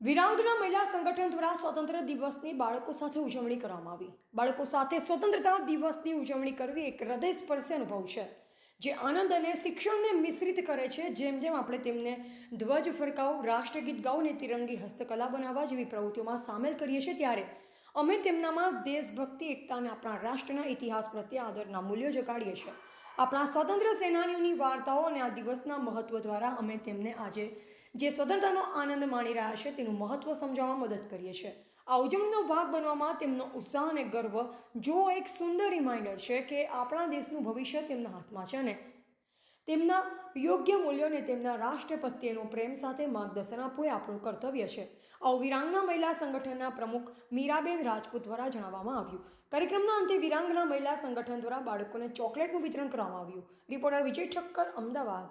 વિરાંગના મહિલા સંગઠન દ્વારા સ્વતંત્ર દિવસની બાળકો સાથે ઉજવણી કરવામાં આવી. બાળકો સાથે સ્વતંત્રતા દિવસની ઉજવણી કરવી એક હૃદયસ્પર્શી અનુભવ છે, જે આનંદ અને શિક્ષણને મિશ્રિત કરે છે. જેમ જેમ આપણે તેમને ધ્વજ ફરકાવ, રાષ્ટ્રગીત ગાઓ અને તિરંગી હસ્તકલા બનાવવા જેવી પ્રવૃત્તિઓમાં સામેલ કરીએ છીએ ત્યારે અમે તેમનામાં દેશભક્તિ, એકતા અને આપણા રાષ્ટ્રના ઇતિહાસ પ્રત્યે આદરના મૂલ્યો જગાડીએ છીએ. આપણા સ્વતંત્ર સેનાનીઓની વાર્તાઓ અને આ દિવસના મહત્વ દ્વારા અમે તેમને આજે જે સ્વતંત્રતાનો આનંદ માણી રહ્યા છે તેનું મહત્વ સમજાવવામાં મદદ કરીએ છીએ. આ ઉજવણીનો ભાગ બનવામાં તેમનો ઉત્સાહ અને ગર્વ જો એક સુંદર રિમાઇન્ડર છે કે આપણા દેશનું ભવિષ્ય તેમના હાથમાં છે અને તેમના યોગ્ય મૂલ્યોને તેમના રાષ્ટ્ર પ્રત્યેનો પ્રેમ સાથે માર્ગદર્શન આપવું એ આપણું કર્તવ્ય છે. આવું વિરાંગના મહિલા સંગઠનના પ્રમુખ મીરાબેન રાજપૂત દ્વારા જણાવવામાં આવ્યું. કાર્યક્રમના અંતે વિરાંગના મહિલા સંગઠન દ્વારા બાળકોને ચોકલેટનું વિતરણ કરવામાં આવ્યું. રિપોર્ટર વિજય ઠક્કર, અમદાવાદ.